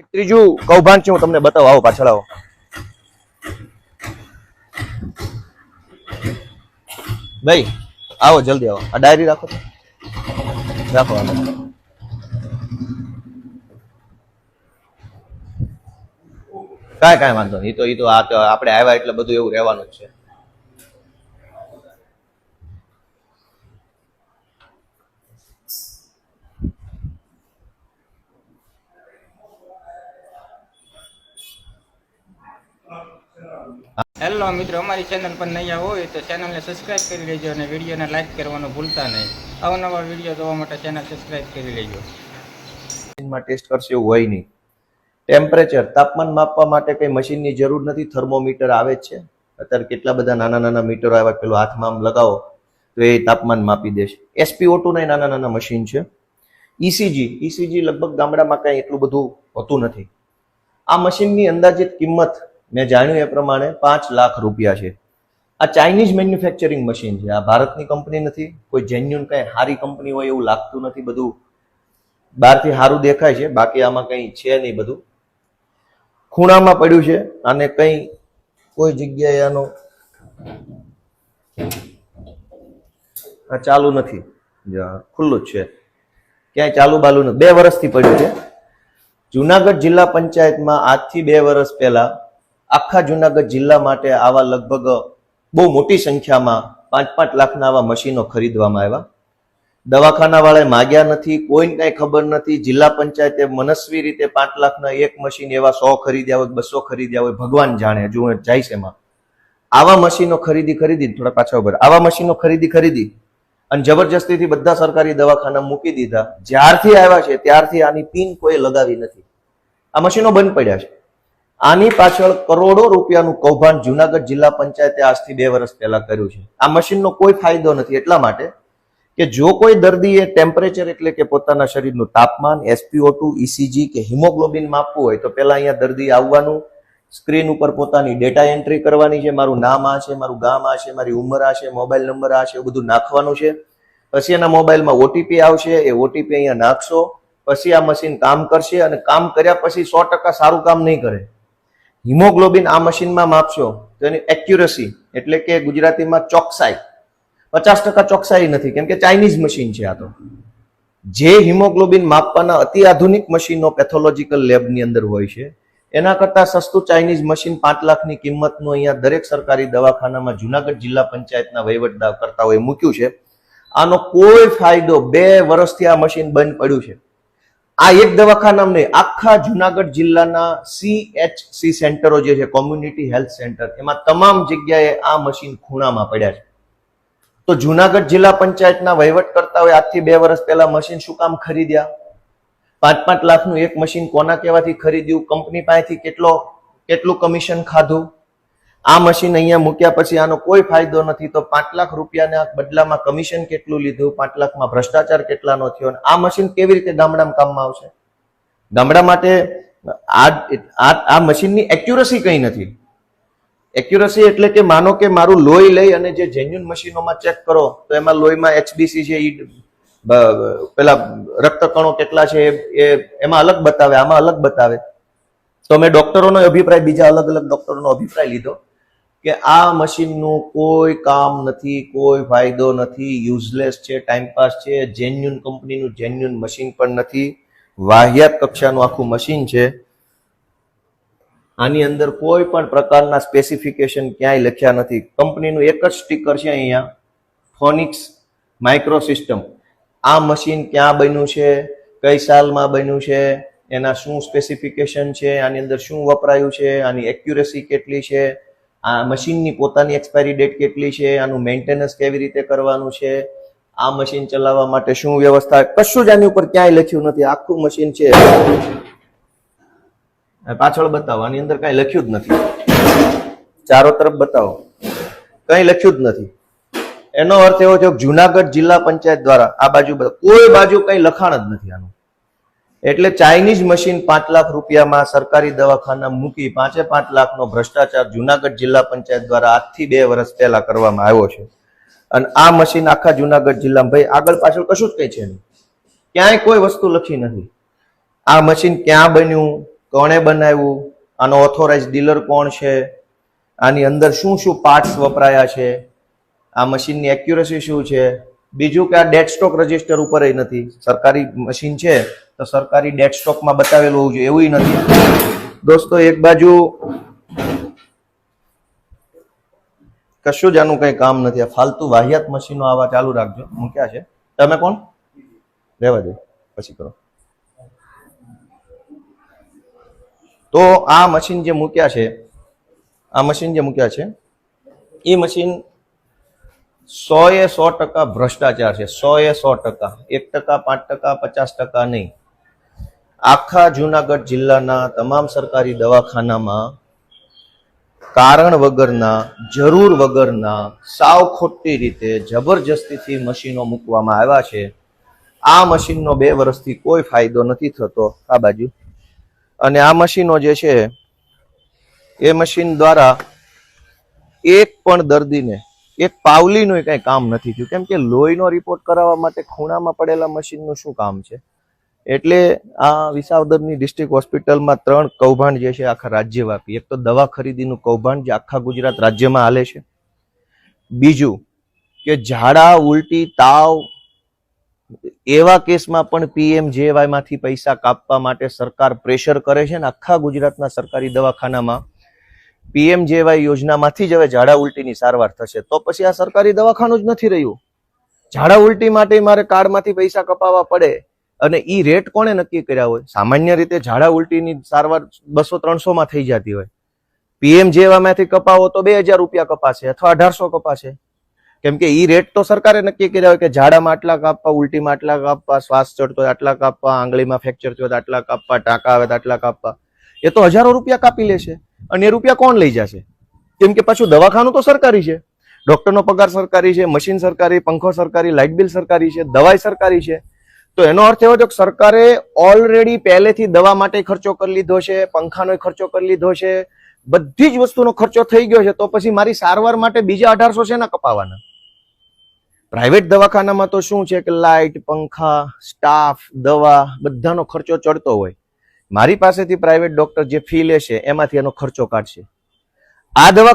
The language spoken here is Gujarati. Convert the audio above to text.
એક ત્રીજું કૌભાંડ છે, હું તમને બતાવો. આવો, પાછળ આવો. ભાઈ, આવો, જલ્દી આવો. આ ડાયરી રાખો રાખો, આવો. કાંઈ કાંઈ વાંધો નહીં. તો, એ તો આ આપણે આવ્યા એટલે બધું એવું રહેવાનું જ છે. હેલો મિત્રો, અમારી ચેનલ પર નહીં હોય તો ચેનલને સબસ્ક્રાઈબ કરી લેજો અને વિડીયોને લાઇક કરવાનું ભૂલતા નહીં. અવનવા વીડિયો જોવા માટે ચેનલ સબસ્ક્રાઈબ કરી લેજો. મશીનમાં ટેસ્ટ કરશે એવું હોય નહીં. ટેમ્પરેચર તાપમાન માપવા માટે કઈ મશીનની જરૂર નથી. થર્મોમીટર આવે જ છે. અત્યારે કેટલા બધા નાના નાના મીટરો આવ્યા પેલું હાથમાં આમ લગાવો, તો એ તાપમાન માપી દેશે. એસપીઓ ટુ ના નાના નાના મશીન છે. ઈસીજી ઇસીજી લગભગ ગામડામાં કાંઈ એટલું બધું હોતું નથી. આ મશીનની અંદાજિત કિંમત મેં જાણ્યું એ પ્રમાણે પાંચ લાખ રૂપિયા છે. આ ચાઇનીઝ મેન્યુફેક્ચરિંગ મશીન છે. આ ભારતની કંપની નથી. કોઈ જેન્યુન કંઈ સારી કંપની હોય એવું લાગતું નથી બધું. બહારથી સારું દેખાય છે. બાકી આમાં કંઈ છે નહીં બધું. ખૂણામાં પડ્યું છે. અને કંઈ કોઈ જગ્યાએ આનો ચાલુ નથી. ખુલ્લું જ છે. ક્યાંય ચાલુ બાલુ નથી બે વર્ષથી પડ્યું છે. જુનાગઢ જિલ્લા પંચાયતમાં આજથી બે વર્ષ પહેલા આખા જુનાગઢ જિલ્લા માટે આવા લગભગ બહુ મોટી સંખ્યામાં પાંચ પાંચ લાખના આવા મશીનો ખરીદવામાં આવ્યા. દવાખાનાવાળાએ માગ્યા નથી, કોઈને કાંઈ ખબર નથી, જિલ્લા પંચાયતે મનસ્વી રીતે પાંચ લાખના એક મશીન એવા સો ખરીદ્યા હોય બસો ખરીદ્યા હોય, ભગવાન જાણે જો જાય છે એમાં. આવા મશીનો ખરીદી ખરીદી, થોડા પાછા ઉપર આવા મશીનો ખરીદી ખરીદી અને જબરજસ્તીથી બધા સરકારી દવાખાના મૂકી દીધા. જ્યારથી આવ્યા છે, ત્યારથી આની પિન કોઈ લગાવી નથી. આ મશીનો બંધ પડ્યા છે. આની પાછળ કરોડો રૂપિયાનું કૌભાંડ જુનાગઢ જિલ્લા પંચાયતે આજથી બે વર્ષ પહેલા કર્યું છે. આ મશીનનો કોઈ ફાયદો નથી એટલા માટે કે જો કોઈ દર્દીએ ટેમ્પરેચર એટલે કે પોતાના શરીરનું તાપમાન એસપીઓ ટુ ઇસીજી કે હિમોગ્લોબિન માપવું હોય તો પહેલા અહીંયા દર્દી આવવાનું, સ્ક્રીન ઉપર પોતાની ડેટા એન્ટ્રી કરવાની છે, મારું નામ આ છે, મારું ગામ આ છે, મારી ઉંમર આ છે મોબાઈલ નંબર આ છે, એવું બધું નાખવાનું છે. પછી એના મોબાઈલમાં ઓટીપી આવશે, એ ઓટીપી અહીંયા નાખશો, પછી આ મશીન કામ કરશે અને કામ કર્યા પછી સો ટકા સારું કામ નહીં કરે. હિમોગ્લોબિન આ મશીનમાં માપશો તો એની એક્યુરસી એટલે કે ગુજરાતીમાં ચોકસાઈ. પચાસ ટકા ચોકસાઈ નથી, કેમ કે ચાઇનીઝ મશીન છે આ તો. જે હિમોગ્લોબિન માપવાના અતિ આધુનિક મશીનો પેથોલોજીકલ લેબની અંદર હોય છે, એના કરતાં સસ્તું ચાઇનીઝ મશીન પાંચ લાખની કિંમતનું અહીંયા દરેક સરકારી દવાખાનામાં જુનાગઢ જિલ્લા પંચાયતના વહીવટદાર હોય મૂક્યું છે. આનો કોઈ ફાયદો બે વર્ષથી આ મશીન બંધ પડ્યું છે. આ એક દવાખાનામાં નહીં, આખા જુનાગઢ જિલ્લાના સીએચસી સેન્ટરો જે છે, કોમ્યુનિટી હેલ્થ સેન્ટર, એમાં તમામ જગ્યાએ આ મશીન ખૂણામાં પડ્યા છે. તો જુનાગઢ જિલ્લા પંચાયતના વહીવટકર્તાઓએ આજથી બે વર્ષ પહેલા મશીન શું કામ ખરીદ્યા? પાંચ પાંચ લાખનું એક મશીન કોના કહેવાથી ખરીદ્યું? કંપની પાસેથી કેટલો, કેટલું કમિશન ખાધું? આ મશીન અહીંયા મૂક્યા પછી આનો કોઈ ફાયદો નથી. તો પાંચ લાખ રૂપિયાના બદલામાં કમિશન કેટલું લીધું? પાંચ લાખમાં ભ્રષ્ટાચાર કેટલાનો થયો? અને આ મશીન કેવી રીતે ગામડામાં કામમાં આવશે? ગામડા માટે આ મશીનની એક્યુરસી કંઈ નથી. એક્યુરસી એટલે કે માનો કે મારું લોહી લઈ અને જે જેન્યુન મશીનોમાં ચેક કરો, તો એમાં લોહીમાં એચબીસી છે, ઈ પેલા રક્તકણો કેટલા છે, એ એમાં અલગ બતાવે, આમાં અલગ બતાવે. તો મેં ડોક્ટરોનો અભિપ્રાય, બીજા અલગ અલગ ડોક્ટરોનો અભિપ્રાય લીધો. કે આ મશીનનું કોઈ કામ નથી, કોઈ ફાયદો નથી યુઝલેસ છે ટાઈમપાસ છે જેન્યુન કંપનીનું જેન્યુન મશીન પણ નથી. વાહિયાત કક્ષાનું આખું મશીન છે. આની અંદર કોઈ પણ પ્રકારના સ્પેસિફિકેશન ક્યાંય લખ્યા નથી. કંપનીનું એક જ સ્ટીકર છે અહીંયા ફોનિક્સ માઇક્રો સિસ્ટમ આ મશીન ક્યાં બન્યું છે, કઈ સાલમાં બન્યું છે, એના શું સ્પેસિફિકેશન છે, આની અંદર શું વપરાયું છે, આની એક્યુરેસી કેટલી છે આ મશીનની પોતાની એક્સપાયરી ડેટ કેટલી છે, આનું મેન્ટેનન્સ કેવી રીતે કરવાનું છે, આ મશીન ચલાવવા માટે શું વ્યવસ્થા, કશું જ આની ઉપર ક્યાંય લખ્યું નથી. આખું મશીન છે. પાછળ બતાવો, આની અંદર કઈ લખ્યું જ નથી. ચારો તરફ બતાવો. કઈ લખ્યું જ નથી. એનો અર્થ એવો છે જુનાગઢ જિલ્લા પંચાયત દ્વારા આ બાજુ કોઈ બાજુ કઈ લખાણ જ નથી આનું. એટલે ચાઇનીઝ મશીન પાંચ લાખ રૂપિયામાં સરકારી દવાખાના મૂકી પાંચે પાંચ લાખનો ભ્રષ્ટાચાર જુનાગઢ જિલ્લા પંચાયત દ્વારા આજથી બે વર્ષ પહેલા કરવામાં આવ્યો છે. અને આ મશીન આખા જુનાગઢ જિલ્લામાં, ભાઈ, આગળ પાછળ કશું જ કઈ છે નહીં. ક્યાંય કોઈ વસ્તુ લખી નથી. આ મશીન ક્યાં બન્યું, કોણે બનાવ્યું, આનો ઓથોરાઇઝ ડીલર કોણ છે, આની અંદર શું શું પાર્ટ્સ વપરાયા છે, આ મશીનની એક્યુરસી શું છે? બીજું કે આ ડેડ સ્ટોક રજિસ્ટર ઉપર નથી. સરકારી મશીન છે તો સરકારી ડેટ સ્ટોકમાં બતાવેલું હોવું જોઈએ, એવું નથી. દોસ્તો, એક બાજુ કશું જ આનું કઈ કામ નથી. ફાલતુ વાહિયાત મશીનો આવા ચાલુ રાખજો. મૂક્યા છે. તમે કોણ? રહેવા દે. પછી કરો. તો આ મશીન જે મૂક્યા છે, આ મશીન જે મૂક્યા છે, એ મશીન સો એ સો ટકા ભ્રષ્ટાચાર છે. સો એ સો ટકા. એક ટકા, પાંચ ટકા, પચાસ ટકા નહીં. આખા જુનાગઢ જિલ્લાના તમામ સરકારી દવાખાનામાં કારણ વગરના, જરૂર વગરના, સાવ ખોટી રીતે જબરજસ્તીથી મશીનો મૂકવામાં આવ્યા છે. આ મશીનનો બે વર્ષથી કોઈ ફાયદો નથી થતો. આ બાજુ. અને આ મશીનો જે છે, એ મશીન દ્વારા એક પણ દર્દીને, એક પાવલીનું કંઈ કામ નથી થયું. કેમ કે લોહીનો રિપોર્ટ કરાવવા માટે ખૂણામાં પડેલા મશીનનું શું કામ છે? એટલે આ વિસાવદરની ડિસ્ટ્રિક્ટ હોસ્પિટલમાં ત્રણ કૌભાંડ જે છે આખા રાજ્યવ્યાપી એક તો દવા ખરીદીનું કૌભાંડ જે આખા ગુજરાત રાજ્યમાં હાલે છે. બીજું કે ઝાડા, ઉલટી, તાવ એવા કેસમાં પણ પીએમ જેવાયમાંથી પૈસા કાપવા માટે સરકાર પ્રેશર કરે છે ને આખા ગુજરાતના સરકારી દવાખાનામાં પીએમ યોજનામાંથી જ હવે ઝાડા, ઉલટીની સારવાર થશે. તો પછી આ સરકારી દવાખાનું જ નથી રહ્યું. ઝાડા, ઉલટી માટે મારે કાર્ડમાંથી પૈસા કપાવવા પડે. અને એ રેટ કોણે નક્કી કર્યા હોય? સામાન્ય રીતે ઝાડા ઉલટીની સારવાર બસો ત્રણસો માં થઈ જતી હોય. પીએમ જેવામાંથી કપાવો તો બે હજાર રૂપિયા કપાશે અથવા અઢારસો કપાશે. કેમ કે એ રેટ તો સરકારે નક્કી કર્યા હોય કે ઝાડામાં આટલા કાપવા, ઉલટીમાં આટલા કાપવા, શ્વાસ ચડતો હોય આટલા કાપવા, આંગળીમાં ફ્રેક્ચર થયો આટલા કાપવા, ટાંકા આવે આટલા કાપવા. એ તો હજારો રૂપિયા કાપી લેશે. અને એ રૂપિયા કોણ લઈ જશે? કેમ કે પાછું દવાખાનું તો સરકારી છે. ડોક્ટરનો પગાર સરકારી છે મશીન સરકારી, પંખો સરકારી લાઇટ બિલ સરકારી છે, દવાઈ સરકારી છે. તો એનો અર્થ એવો છે કે સરકારે ઓલરેડી પહેલેથી દવા માટે ખર્ચો કરી લીધો છે, પંખાનો ખર્ચો કરી લીધો છે, બધી જ વસ્તુનો ખર્ચો થઈ ગયો છે, તો પછી મારી સારવાર માટે બીજા અઢારસો છે ના કપાવાના? પ્રાઇવેટ દવાખાનામાં તો શું છે કે લાઇટ, પંખા સ્ટાફ દવા બધાનો ખર્ચો ચડતો હોય. મારી પાસેથી પ્રાઇવેટ ડોક્ટર જે ફી લે છે એમાંથી એનો ખર્ચો કાઢશે. આ દવા